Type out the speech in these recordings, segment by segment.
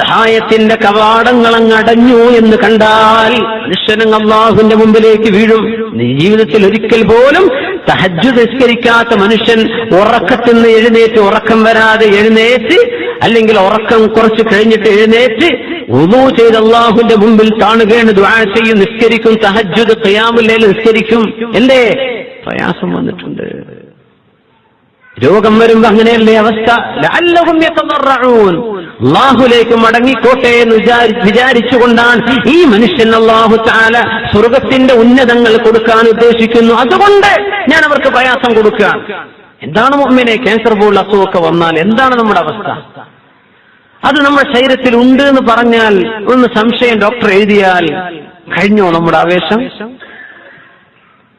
സഹായത്തിന്റെ കവാടങ്ങൾ അങ്ങ് അടഞ്ഞു എന്ന് കണ്ടാൽ മനുഷ്യനങ്ങ് അള്ളാഹുവിന്റെ മുമ്പിലേക്ക് വീഴും. ജീവിതത്തിൽ ഒരിക്കൽ പോലും തഹജ്ജു നിസ്കരിക്കാത്ത മനുഷ്യൻ ഉറക്കത്തിൽ നിന്ന് എഴുന്നേറ്റ് ഉറക്കം വരാതെ എഴുന്നേറ്റ് അല്ലെങ്കിൽ ഉറക്കം കുറച്ച് കഴിഞ്ഞിട്ട് എഴുന്നേറ്റ് ഉദു ചെയ്ത് അള്ളാഹുവിന്റെ മുമ്പിൽ താണുകയാണ് ദ്വാ ചെയ്യും നിസ്കരിക്കും തഹജ്ജുദ് ഖിയാമുല്ലയിൽ നിസ്കരിക്കും. എന്തേ? പ്രയാസം വന്നിട്ടുണ്ട്. രോഗം വരുമ്പോ അങ്ങനെയല്ലേ അവസ്ഥ? അള്ളാഹുലേക്ക് മടങ്ങിക്കോട്ടെ എന്ന് വിചാരിച്ചുകൊണ്ടാണ് ഈ മനുഷ്യൻ അള്ളാഹു താല സ്വർഗത്തിന്റെ ഉന്നതങ്ങൾ കൊടുക്കാൻ ഉദ്ദേശിക്കുന്നു. അതുകൊണ്ട് ഞാൻ അവർക്ക് പ്രയാസം കൊടുക്കുക. എന്താണ് മുമ്പിനെ ക്യാൻസർ പോലുള്ള അസുഖമൊക്കെ വന്നാൽ എന്താണ് നമ്മുടെ അവസ്ഥ? അത് നമ്മുടെ ശരീരത്തിൽ ഉണ്ട് എന്ന് പറഞ്ഞാൽ ഒന്ന് സംശയം ഡോക്ടർ എഴുതിയാൽ കഴിഞ്ഞോ നമ്മുടെ ആവേശം?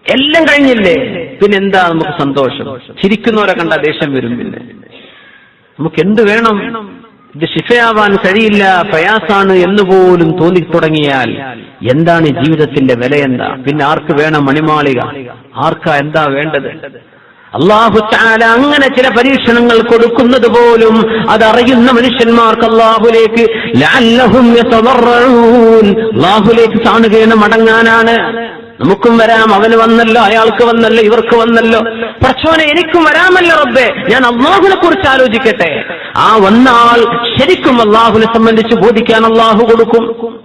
എല്ലാം കഴിഞ്ഞില്ലേ? പിന്നെ എന്താ നമുക്ക് സന്തോഷം? ചിരിക്കുന്നവരെ കണ്ട ദേഷ്യം വരും പിന്നെ. നമുക്ക് എന്ത് വേണം? ഇത് ശിഫയാവാൻ കഴിയില്ല പ്രയാസാണ് എന്ന് പോലും തോന്നി തുടങ്ങിയാൽ എന്താണ് ജീവിതത്തിന്റെ വില എന്താ പിന്നെ ആർക്ക് വേണം മണിമാളിക? ആർക്കാ എന്താ വേണ്ടത്? അള്ളാഹു താല അങ്ങനെ ചില പരീക്ഷണങ്ങൾ കൊടുക്കുന്നത് പോലും അതറിയുന്ന മനുഷ്യന്മാർക്ക് അള്ളാഹുലേക്ക് അള്ളാഹുലേക്ക് കാണുകയാണ് മടങ്ങാനാണ്. നമുക്കും വരാം. അവന് വന്നല്ലോ അയാൾക്ക് വന്നല്ലോ ഇവർക്ക് വന്നല്ലോ. പ്രച്ചോനെ എനിക്കും വരാമല്ലോ റബ്ബെ. ഞാൻ അള്ളാഹുനെ കുറിച്ച് ആലോചിക്കട്ടെ. ആ വന്നാൽ ശരിക്കും അള്ളാഹുനെ സംബന്ധിച്ച് ബോധിക്കാൻ അള്ളാഹു കൊടുക്കും.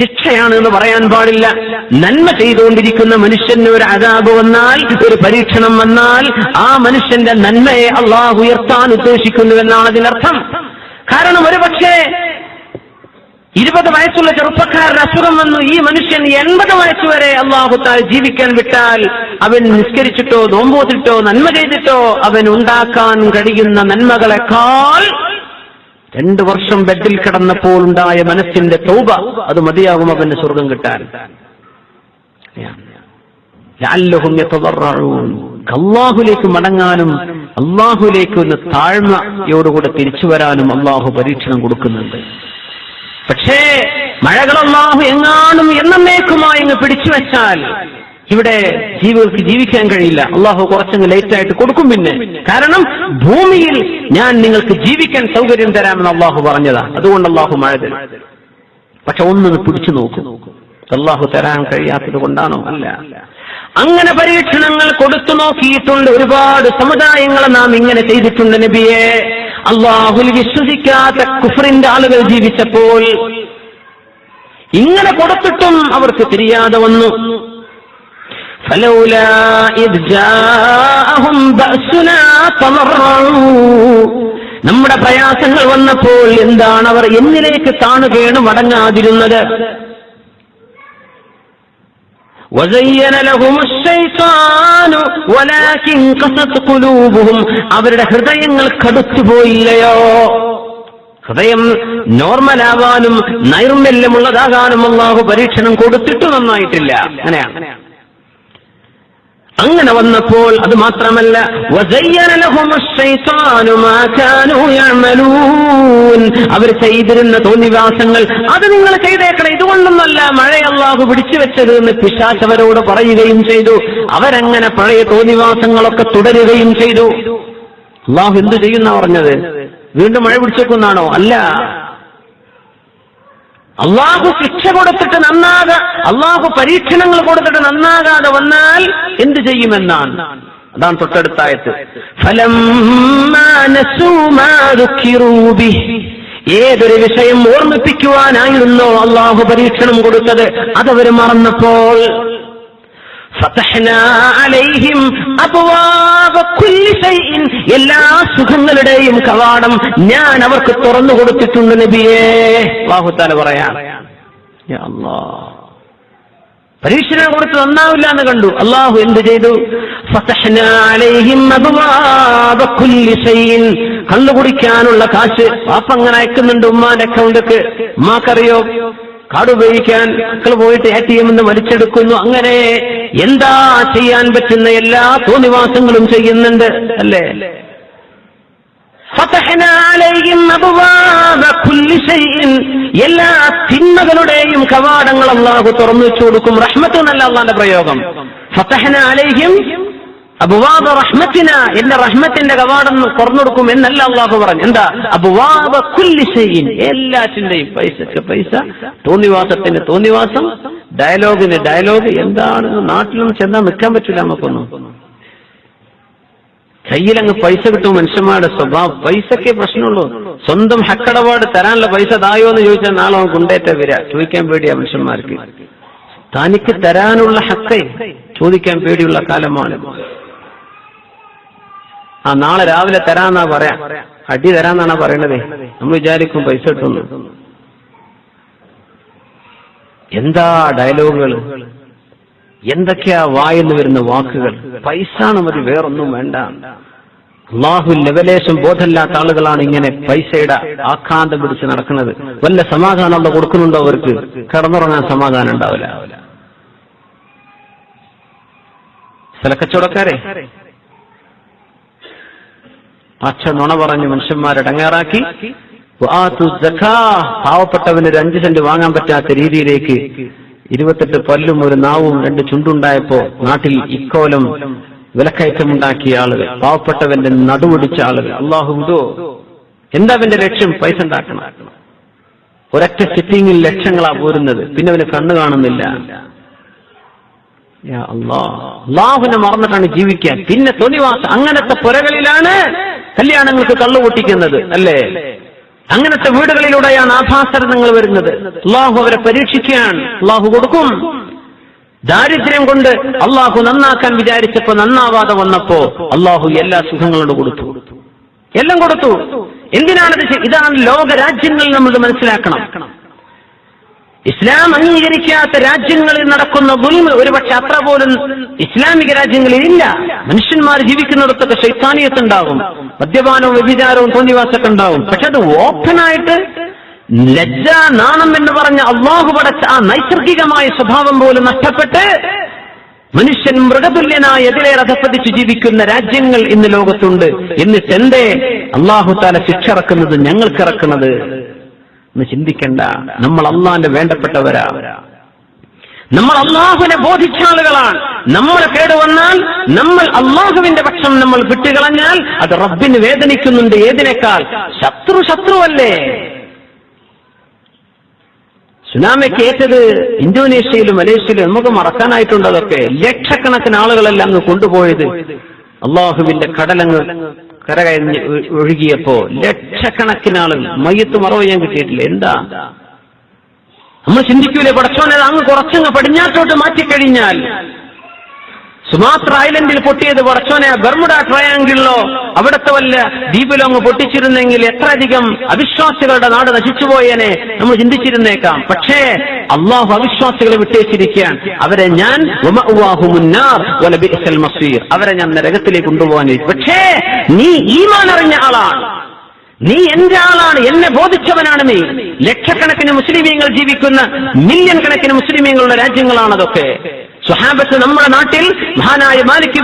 ശിക്ഷയാണ് എന്ന് പറയാൻ പാടില്ല. നന്മ ചെയ്തുകൊണ്ടിരിക്കുന്ന മനുഷ്യന് ഒരു അതാപ് വന്നാൽ ഒരു പരീക്ഷണം വന്നാൽ ആ മനുഷ്യന്റെ നന്മയെ അള്ളാഹു ഉയർത്താൻ ഉദ്ദേശിക്കുന്നു എന്നാണ് അതിനർത്ഥം. കാരണം ഒരു പക്ഷേ ഇരുപത് വയസ്സുള്ള ചെറുപ്പക്കാരന് അസുഖം വന്നു. ഈ മനുഷ്യൻ എൺപത് വയസ്സ് വരെ അള്ളാഹുത്താൽ ജീവിക്കാൻ വിട്ടാൽ അവൻ നിസ്കരിച്ചിട്ടോ നോമ്പോത്തിട്ടോ നന്മ ചെയ്തിട്ടോ അവൻ ഉണ്ടാക്കാൻ കഴിയുന്ന നന്മകളെക്കാൾ രണ്ടു വർഷം ബെഡിൽ കിടന്നപ്പോൾ ഉണ്ടായ മനസ്സിന്റെ തൗബ അത് മതിയാകും അവന് സ്വർഗം കിട്ടാൻ. അള്ളാഹുലേക്ക് മടങ്ങാനും അള്ളാഹുലേക്ക് ഒന്ന് താഴ്മയോടുകൂടെ തിരിച്ചു വരാനും അള്ളാഹു പരീക്ഷണം കൊടുക്കുന്നുണ്ട്. പക്ഷേ മഴകളൊന്നാഹു എങ്ങാനും എന്നേക്കുമായി ഇങ്ങ് പിടിച്ചു വെച്ചാൽ ഇവിടെ ജീവികൾക്ക് ജീവിക്കാൻ കഴിയില്ല. അള്ളാഹു കുറച്ചങ്ങ് ലേറ്റായിട്ട് കൊടുക്കും പിന്നെ. കാരണം ഭൂമിയിൽ ഞാൻ നിങ്ങൾക്ക് ജീവിക്കാൻ സൗകര്യം തരാമെന്ന് അള്ളാഹു പറഞ്ഞതാ. അതുകൊണ്ട് അള്ളാഹു മഴ തരും. പക്ഷെ ഒന്നത് പിടിച്ചു നോക്കും. അള്ളാഹു തരാൻ കഴിയാത്തത് കൊണ്ടാണോ? അല്ല. അങ്ങനെ പരീക്ഷണങ്ങൾ കൊടുത്തു നോക്കിയിട്ടുണ്ട്. ഒരുപാട് സമുദായങ്ങളെ നാം ഇങ്ങനെ ചെയ്തിട്ടുണ്ട് നബിയെ. അള്ളാഹുൽ വിശ്വസിക്കാത്ത കുഫറിന്റെ ആളുകൾ ജീവിച്ചപ്പോൾ ഇങ്ങനെ കൊടുത്തിട്ടും അവർക്ക് തിരിയാതെ വന്നു. നമ്മുടെ പ്രയാസങ്ങൾ വന്നപ്പോൾ എന്താണ് അവർ എന്നിലേക്ക് താണുകേണ് മടങ്ങാതിരുന്നത്? وزين لهم الشيطان ولكن قست قلوبهم അവരുടെ ഹൃദയങ്ങൾ കടുത്തുപോയില്ലയോ ഹൃദയം നോർമലാവാനും നൈർമല്യമുള്ളതാകാനും അള്ളാഹു പരീക്ഷണം കൊടുത്തിട്ട് നന്നായിട്ടില്ല അങ്ങനെയാണ് അങ്ങനെ വന്നപ്പോൾ അത് മാത്രമല്ല അവർ ചെയ്തിരുന്ന തോന്നിവാസങ്ങൾ അത് നിങ്ങൾ ചെയ്തേക്കണം. ഇതുകൊണ്ടൊന്നല്ല മഴ പിടിച്ചു വെച്ചത് എന്ന് പിശാച്ചവരോട് പറയുകയും ചെയ്തു. അവരങ്ങനെ പഴയ തോന്നിവാസങ്ങളൊക്കെ തുടരുകയും ചെയ്തു. അള്ളാഹു എന്ത് ചെയ്യുന്ന പറഞ്ഞത്? വീണ്ടും മഴ പിടിച്ചേക്കുന്നാണോ? അല്ല. അള്ളാഹു ശിക്ഷ കൊടുത്തിട്ട് നന്നാകാ അള്ളാഹു പരീക്ഷണങ്ങൾ കൊടുത്തിട്ട് നന്നാകാതെ വന്നാൽ എന്ത് ചെയ്യുമെന്നാണ്. അതാണ് തൊട്ടടുത്തായത്. ഫലം ഏതൊരു വിഷയം ഓർമ്മിപ്പിക്കുവാനായിരുന്നോ അള്ളാഹു പരീക്ഷണം കൊടുത്തത്? അതവർ മറന്നപ്പോൾ. എല്ലാ സുഖങ്ങളുടെയും കവാടം ഞാൻ അവർക്ക് തുറന്നു കൊടുത്തിട്ടുണ്ട് നബിയേ. ബാഹുത്താല പറയാ പരീക്ഷനെ കൊടുത്ത് നന്നാവില്ല എന്ന് കണ്ടു. അള്ളാഹു എന്ത് ചെയ്തു. കള്ളു കുടിക്കാനുള്ള കാശ് പാപ്പ അങ്ങനെ അയക്കുന്നുണ്ട് ഉമ്മാന്റെ അക്കൗണ്ടൊക്കെ ഉമ്മാക്കറിയോ? കാർഡ് ഉപയോഗിക്കാൻ മക്കൾ പോയിട്ട് എന്ന് വലിച്ചെടുക്കുന്നു. അങ്ങനെ എന്താ ചെയ്യാൻ പറ്റുന്ന എല്ലാ തോന്നിവാസങ്ങളും ചെയ്യുന്നുണ്ട്. അല്ലേ. എല്ലാ തിന്മകളുടെയും കവാടങ്ങൾ അള്ളാഹു തുറന്നു വെച്ചു കൊടുക്കും. റഹ്മത്ത് എന്നല്ല അള്ളാന്റെ പ്രയോഗം. ഫതഹ്നാ അലൈഹിം അബുവാബ റഹ്മത്തിന എന്റെ റഹ്മത്തിന്റെ കവാടം തുറന്നെടുക്കും എന്നല്ല അള്ളാഹു പറഞ്ഞു. എന്താ? അബുവാബ കുല്ലിശയിൻ എല്ലാറ്റിന്റെയും പൈസക്ക് പൈസ. തോന്നിവാസത്തിന് തോന്നിവാസം ഡയലോഗിന് ഡയലോഗ്. എന്താണെന്ന് നാട്ടിലൊന്നും ചെന്നാൽ നിൽക്കാൻ പറ്റില്ല നമുക്കൊന്നും. കയ്യിലങ്ങ് പൈസ കിട്ടും മനുഷ്യന്മാരുടെ സ്വഭാവം. പൈസക്കേ പ്രശ്നമുള്ളൂ. സ്വന്തം ഹക്കടപാട് തരാനുള്ള പൈസ തായോ എന്ന് ചോദിച്ചാൽ നാളെ അവൻ കൊണ്ടേറ്റ വരിക. ചോദിക്കാൻ പേടിയാ മനുഷ്യന്മാർക്ക്. തനിക്ക് തരാനുള്ള ഹക്കേ ചോദിക്കാൻ പേടിയുള്ള കാലമാണ്. ആ നാളെ രാവിലെ തരാന്നാ പറയാ. അടി തരാന്നാണ് പറയണത്. നമ്മൾ വിചാരിക്കും പൈസ കിട്ടുന്നു എന്താ ഡയലോഗുകൾ എന്തൊക്കെയാ വായെന്ന് വരുന്ന വാക്കുകൾ? പൈസ മതി വേറൊന്നും വേണ്ട. അള്ളാഹു ലെവലേശം ബോധമില്ലാത്ത ആളുകളാണ് ഇങ്ങനെ പൈസയുടെ ആക്രാന്തം പിടിച്ച് നടക്കുന്നത്. വല്ല സമാധാനം അവിടെ കൊടുക്കുന്നുണ്ടോ അവർക്ക്? കിടന്നുറങ്ങാൻ സമാധാനം ഉണ്ടാവില്ല. സ്ഥലക്കച്ചവടക്കാരെ പച്ച നുണ പറഞ്ഞ് മനുഷ്യന്മാരെ ഡങ്ങാറാക്കി വആത്തു സക്കാ, പാവപ്പെട്ടവന് ഒരു അഞ്ച് സെന്റ് വാങ്ങാൻ പറ്റാത്ത രീതിയിലേക്ക് ഇരുപത്തെട്ട് പല്ലും ഒരു നാവും രണ്ട് ചുണ്ടുണ്ടായപ്പോ നാട്ടിൽ ഇക്കോലം വിലക്കയറ്റമുണ്ടാക്കിയ ആളുകൾ പാവപ്പെട്ടവന്റെ നടുവൊടിച്ച ആളുകൾ. അള്ളാഹുദോ എന്താ അവന്റെ ലക്ഷ്യം? പൈസ ഉണ്ടാക്കണം. ഒരൊറ്റ സിറ്റിങ്ങിൽ ലക്ഷങ്ങളാ പോരുന്നത്. പിന്നെ അവന് കണ്ണു കാണുന്നില്ല. അള്ളാഹുനെ മറന്നിട്ടാണ് ജീവിക്കാൻ. പിന്നെ തൊണിവാസ അങ്ങനത്തെ പുരകളിലാണ് കല്യാണങ്ങൾക്ക് കള്ളു പൊട്ടിക്കുന്നത് അല്ലേ? അങ്ങനത്തെ വീടുകളിലൂടെയാണ് ആഭാസരണങ്ങൾ വരുന്നത്. അള്ളാഹു അവരെ പരീക്ഷിക്കുകയാണ്. അള്ളാഹു കൊടുക്കും. ദാരിദ്ര്യം കൊണ്ട് അള്ളാഹു നന്നാക്കാൻ വിചാരിച്ചപ്പോ നന്നാവാതെ വന്നപ്പോ അള്ളാഹു എല്ലാ സുഖങ്ങളോട് കൊടുത്തു. എല്ലാം കൊടുത്തു. എന്തിനാണത് ഇതാണ് ലോകരാജ്യങ്ങളിൽ നമ്മൾ മനസ്സിലാക്കണം. ഇസ്ലാം അംഗീകരിക്കാത്ത രാജ്യങ്ങളിൽ നടക്കുന്ന ദുൽമ ഒരുപക്ഷെ അത്ര പോലും ഇസ്ലാമിക രാജ്യങ്ങളിൽ ഇല്ല മനുഷ്യന്മാർ ജീവിക്കുന്നിടത്തൊക്കെ ശൈത്താനിയത്ത് ഉണ്ടാവും മദ്യപാനവും വ്യഭിചാരവും തോന്നിവാസൊക്കെ ഉണ്ടാവും പക്ഷെ അത് ഓപ്പണായിട്ട് ലജ്ജ നാണം എന്ന് പറഞ്ഞ അള്ളാഹു പടച്ച ആ നൈസർഗികമായ സ്വഭാവം പോലും നഷ്ടപ്പെട്ട് മനുഷ്യൻ മൃഗതുല്യനായ എതിരെ അധപ്പതിച്ച് ജീവിക്കുന്ന രാജ്യങ്ങൾ ഇന്ന് ലോകത്തുണ്ട്. എന്നിട്ട് എന്തേ അള്ളാഹു താല ശിക്ഷ ഇറക്കുന്നത് ഞങ്ങൾക്ക് ഇറക്കുന്നത്. എന്ന് ചിന്തിക്കണ്ട. നമ്മൾ അള്ളാന്റെ വേണ്ടപ്പെട്ടവരാ. നമ്മൾ അള്ളാഹുവിനെ ബോധിച്ച ആളുകളാണ്. നമ്മൾ കേടുവന്നാൽ നമ്മൾ അള്ളാഹുവിന്റെ പക്ഷം നമ്മൾ വിട്ടുകളഞ്ഞാൽ അത് റബ്ബിന് വേദനിക്കുന്നുണ്ട് ഏതിനേക്കാൾ? ശത്രു ശത്രുവല്ലേ? സുനാമിക്ക് ഏറ്റത് ഇന്തോനേഷ്യയിലും മലേഷ്യയിലും നമുക്ക് മറക്കാനായിട്ടുണ്ട് അതൊക്കെ. ലക്ഷക്കണക്കിന് ആളുകളെല്ലാം കൊണ്ടുപോയത്. അള്ളാഹുവിന്റെ കടലങ്ങ് കരകയഞ്ഞ് ഒ- ഒഴുകിയപ്പോ ലക്ഷക്കണക്കിന് ആളുകൾ മയ്യത്ത് മറവ് ഞാൻ കിട്ടിയിട്ടില്ല. എന്താ? നമ്മൾ ചിന്തിക്കൂലേ പടച്ചോനെ അങ്ങ് കുറച്ചങ്ങ് പടിഞ്ഞാറ്റോട്ട് മാറ്റിക്കഴിഞ്ഞാൽ സുമാത്ര ഐലൻഡിൽ പൊട്ടിയത് പടച്ചോനെ ബർമുഡ ട്രയാങ്കിളിലോ അവിടുത്തെ വല്ല ദ്വീപിലോ അങ്ങ് പൊട്ടിച്ചിരുന്നെങ്കിൽ എത്രയധികം അവിശ്വാസികളുടെ നാട് നശിച്ചുപോയേനെ നമ്മൾ ചിന്തിച്ചിരുന്നേക്കാം. പക്ഷേ അള്ളാഹു അവിശ്വാസികളെ വിട്ടേച്ചിരിക്കാൻ അവരെ ഞാൻ അവരെ ഞാൻ നരകത്തിലേക്ക് കൊണ്ടുപോകാൻ പക്ഷേ നീ ഈമാൻ അറിഞ്ഞ ആളാണ്. നീ എന്റെ ആളാണ്. എന്നെ ബോധിച്ചവനാണ് നീ. ലക്ഷക്കണക്കിന് മുസ്ലിമീങ്ങൾ ജീവിക്കുന്ന മില്യൺ കണക്കിന് മുസ്ലിമീങ്ങളുടെ രാജ്യങ്ങളാണ് അതൊക്കെ. സുഹാബത്ത് നമ്മുടെ നാട്ടിൽ മഹാനായ മാലിക്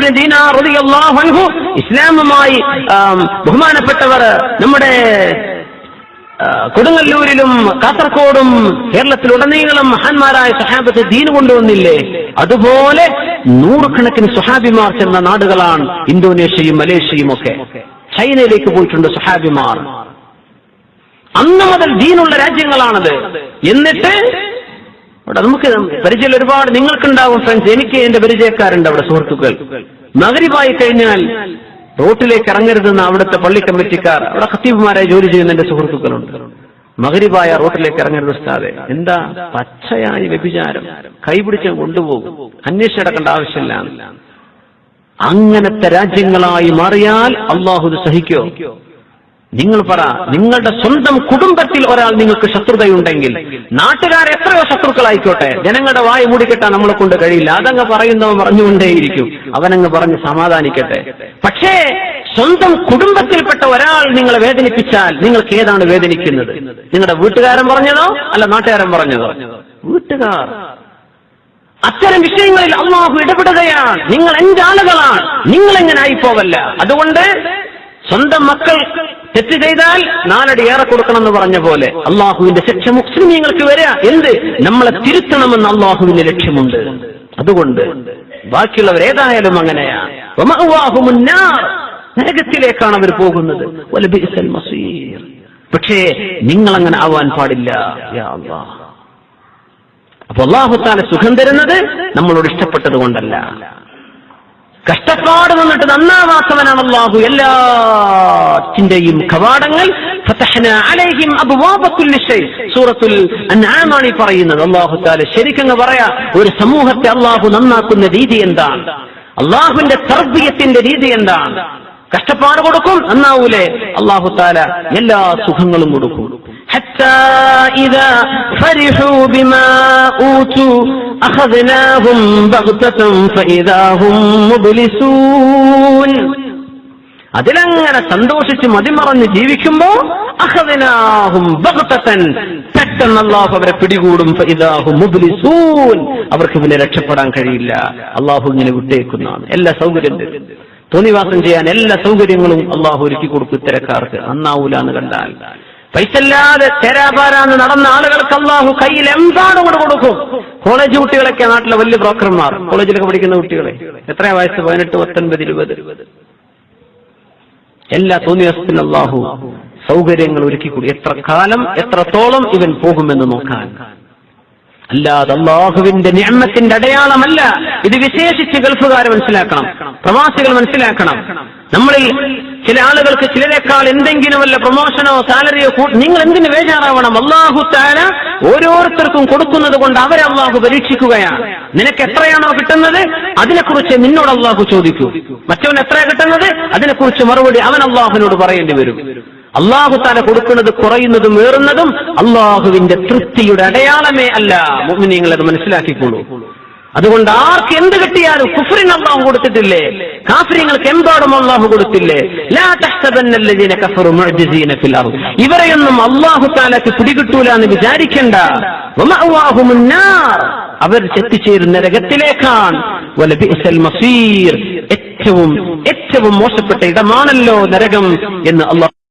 ഇസ്ലാമുമായി ബഹുമാനപ്പെട്ടവർ നമ്മുടെ കൊടുങ്ങല്ലൂരിലും കാസർഗോഡും കേരളത്തിലുടനീളം മഹാന്മാരായ സഹാബത്ത് ദീന് കൊണ്ടുവന്നില്ലേ? അതുപോലെ നൂറുകണക്കിന് സുഹാബിമാർ ചെന്ന നാടുകളാണ് ഇന്തോനേഷ്യയും മലേഷ്യയും ഒക്കെ. ചൈനയിലേക്ക് പോയിട്ടുണ്ട് സുഹാബിമാർ അന്ന് മുതൽ ദീനുള്ള രാജ്യങ്ങളാണത്. എന്നിട്ട് അവിടെ നമുക്ക് പരിചയം ഒരുപാട് നിങ്ങൾക്കുണ്ടാവും ഫ്രണ്ട്സ് എനിക്ക് എന്റെ പരിചയക്കാരുണ്ട് അവിടെ സുഹൃത്തുക്കൾ. നഗരിപ്പായി കഴിഞ്ഞാൽ റോട്ടിലേക്ക് ഇറങ്ങരുതെന്ന് അവിടുത്തെ പള്ളി കമ്മിറ്റിക്കാർ അവിടെ ഖത്തീബുമാരായി ജോലി ചെയ്യുന്ന എന്റെ സുഹൃത്തുക്കളുണ്ട്. മകരിവായ റോട്ടിലേക്ക് ഇറങ്ങരുത് ഉസ്താദെ. എന്താ? പച്ചയായി വ്യഭിചാരം. കൈപിടിച്ച് കൊണ്ടുപോകും. അന്വേഷിച്ചടക്കേണ്ട ആവശ്യമില്ല. അങ്ങനത്തെ രാജ്യങ്ങളായി മാറിയാൽ അള്ളാഹു സഹിക്കോ? നിങ്ങൾ പറ നിങ്ങളുടെ സ്വന്തം കുടുംബത്തിൽ ഒരാൾ നിങ്ങൾക്ക് ശത്രുതയുണ്ടെങ്കിൽ നാട്ടുകാർ എത്രയോ ശത്രുക്കളായിക്കോട്ടെ ജനങ്ങളുടെ വായ മൂടിക്കെട്ടാൻ നമ്മളെ കൊണ്ട് കഴിയില്ല. അതങ്ങ് പറയുന്നവൻ പറഞ്ഞുകൊണ്ടേയിരിക്കും. അവനങ്ങ് പറഞ്ഞ് സമാധാനിക്കട്ടെ. പക്ഷേ സ്വന്തം കുടുംബത്തിൽപ്പെട്ട ഒരാൾ നിങ്ങളെ വേദനിപ്പിച്ചാൽ നിങ്ങൾക്ക് ഏതാണ് വേദനിക്കുന്നത്? നിങ്ങളുടെ വീട്ടുകാരൻ പറഞ്ഞതോ അല്ല നാട്ടുകാരൻ പറഞ്ഞതോ? വീട്ടുകാർ. അത്തരം വിഷയങ്ങളിൽ അള്ളാഹു ഇടപെടുകയാണ്. നിങ്ങൾ എന്റെ ആളുകളാണ്. നിങ്ങൾ എങ്ങനെ ആയിപ്പോവല്ല? അതുകൊണ്ട് സ്വന്തം മക്കൾ തെറ്റ് ചെയ്താൽ നാലടി ഏറെ കൊടുക്കണം എന്ന് പറഞ്ഞ പോലെ അള്ളാഹുവിന്റെ ശിക്ഷ മുസ്ലിമീങ്ങൾക്ക് വരിക. എന്ത്? നമ്മളെ തിരുത്തണമെന്ന് അള്ളാഹുവിന്റെ ലക്ഷ്യമുണ്ട്. അതുകൊണ്ട് ബാക്കിയുള്ളവർ ഏതായാലും വമഅവാഹുമുന്നാർ. നരകത്തിലേക്കാണ് അവർ പോകുന്നത്. പക്ഷേ നിങ്ങൾ അങ്ങനെ ആവാൻ പാടില്ല. അപ്പൊ അള്ളാഹുത്താല സുഖം തരുന്നത് നമ്മളോട് ഇഷ്ടപ്പെട്ടത് കൊണ്ടല്ല. കഷ്ടപ്പാട് വന്നിട്ട് നന്നാവാത്തവനാണ് അള്ളാഹു എല്ലാറ്റിന്റെയും കവാടങ്ങൾ സൂറത്തുൽ അൻആമാണ് ഈ പറയുന്നത്. അള്ളാഹു താല ശരിക്കങ്ങ് പറയാ ഒരു സമൂഹത്തെ അള്ളാഹു നന്നാക്കുന്ന രീതി എന്താണ്? അള്ളാഹുവിന്റെ തർബീയത്തിന്റെ രീതി എന്താണ്? കഷ്ടപ്പാട് കൊടുക്കും നന്നാവൂലേ? അള്ളാഹു താല എല്ലാ സുഖങ്ങളും കൊടുക്കും. حتى إذا فرحوا بما أوتوا أخذناهم بغتة فإذا هم مبلسون അതിലങ്ങനെ സന്തോഷിച്ച് മതിമറന്ന് ജീവിക്കുമ്പോ അഹദിനാഹും ബഗ്തതൻ പെട്ടെന്ന് അള്ളാഹു അവരെ പിടികൂടും ഫഇദാഹും മുബ്ലിസൂൻ അവർക്ക് പിന്നെ രക്ഷപ്പെടാൻ കഴിയില്ല അള്ളാഹു ഇങ്ങനെ വിട്ടേക്കുന്നതാണ് എല്ലാ സൗകര്യം തരും. തോന്നിവാസം ചെയ്യാൻ എല്ലാ സൗകര്യങ്ങളും അള്ളാഹു ഒരുക്കി കൊടുക്കും ഇത്തരക്കാർക്ക് നന്നാവൂലാന്ന് കണ്ടാൽ പൈസല്ലാതെ ചേരാപാരാന്ന് നടന്ന ആളുകൾക്ക് അള്ളാഹു കയ്യിൽ എന്താണ് കൂടെ കൊടുക്കും? കോളേജ് കുട്ടികളൊക്കെ നാട്ടിലെ വലിയ ബ്രോക്കർമാർ കോളേജിലൊക്കെ പഠിക്കുന്ന കുട്ടികളെ. എത്രയാ വയസ്സ്? പതിനെട്ട് പത്തൊൻപത് ഇരുപത്. എല്ലാ തോന്നിയവസത്തിനും അള്ളാഹു സൗകര്യങ്ങൾ ഒരുക്കിക്കൂടി എത്ര കാലം എത്രത്തോളം ഇവൻ പോകുമെന്ന് നോക്കാൻ. അല്ലാതെ അള്ളാഹുവിന്റെ നിയമത്തിന്റെ അടയാളമല്ല. ഇത് വിശേഷിച്ച് ഗൾഫുകാർ മനസ്സിലാക്കണം. പ്രവാസികൾ മനസ്സിലാക്കണം. നമ്മളിൽ ചില ആളുകൾക്ക് ചിലരെക്കാൾ എന്തെങ്കിലും വല്ല പ്രൊമോഷനോ സാലറിയോ നിങ്ങൾ എന്തിനു വേജാറാവണം അള്ളാഹു താര ഓരോരുത്തർക്കും കൊടുക്കുന്നത് കൊണ്ട് അവരെ അള്ളാഹു പരീക്ഷിക്കുകയാണ്. നിനക്ക് എത്രയാണോ കിട്ടുന്നത്? അതിനെക്കുറിച്ച് നിന്നോട് അള്ളാഹു ചോദിക്കൂ. മറ്റവൻ എത്രയാ കിട്ടുന്നത്? അതിനെക്കുറിച്ച് മറുപടി അവൻ അള്ളാഹുവിനോട് പറയേണ്ടി വരും. അള്ളാഹു താല കൊടുക്കുന്നത് കുറയുന്നതും ഏറുന്നതും അള്ളാഹുവിന്റെ തൃപ്തിയുടെ അടയാളമേ അല്ല. നിങ്ങൾ അത് മനസ്സിലാക്കിക്കോളൂ. അതുകൊണ്ട് ആർക്ക് എന്ത് കിട്ടിയാലും കുഫറിന് അള്ളാഹു കൊടുത്തിട്ടില്ലേ? കാഫര്യങ്ങൾക്ക് എന്തോടും അള്ളാഹു കൊടുത്തില്ലേ? ഇവരെയൊന്നും അള്ളാഹു താലക്ക് പിടികിട്ടൂല എന്ന് വിചാരിക്കണ്ട. അവർ ചെത്തിച്ചേരുന്ന നരകത്തിലേക്കാണ് മസീർ. ഏറ്റവും ഏറ്റവും മോശപ്പെട്ട ഇടമാണല്ലോ നരകം എന്ന് അള്ളാഹു